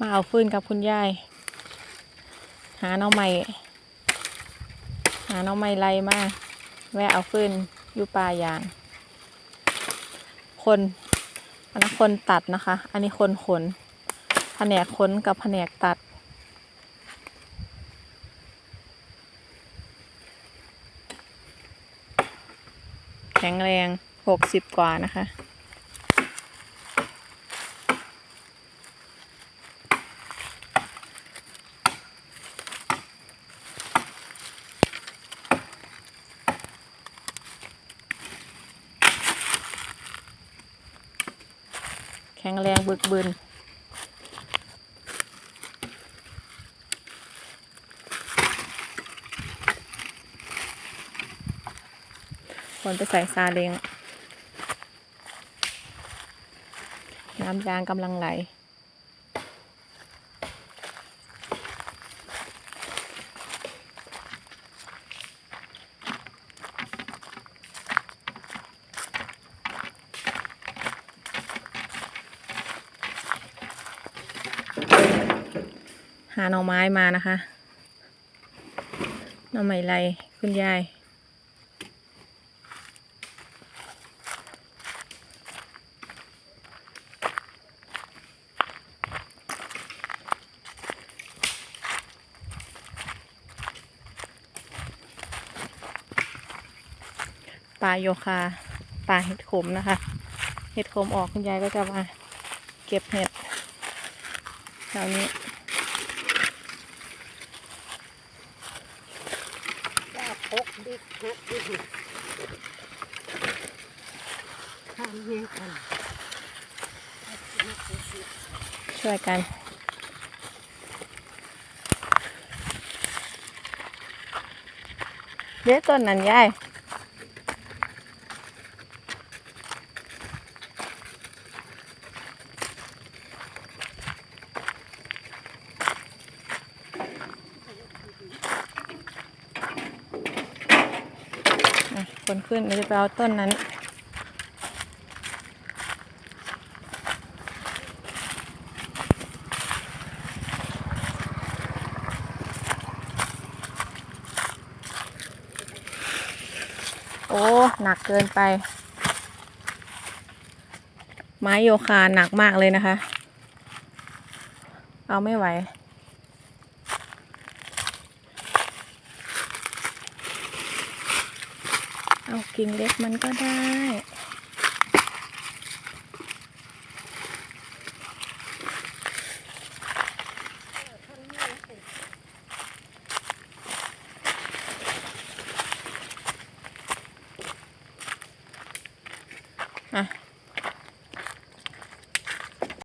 มาเอาฟืนกับคุณยาย หาน้องใหม่หาน้องใหม่ไรมาแวะเอาฟืนอยู่ป่ายาง คนอันนั้นคนตัดนะคะ อันนี้คนขนแผนกขนกับแผนกตัดแข็งแรงหกสิบกว่านะคะ ข็งแรงบึกบึนคนไปใส่ซาเล้งน้ำยางกำลังไหล หาหน่อไม้มานะคะหน่อไม้ไรคุณยายปลาโยคาปลาเห็ดขมนะคะ เห็ดขมออกคุณยายก็จะมาเก็บเห็ดแถวนี้ ว่าพกดิกฮักดิกทำให้กันช่วยกันเด็ดต้นนั้นยาย คนขึ้นเดี๋ยวจะไปเอาต้นนั้น โอ้ หนักเกินไป ไม้โยคาหนักมากเลยนะคะ เอาไม่ไหว เอากิ่งเล็กมันก็ได้ อะ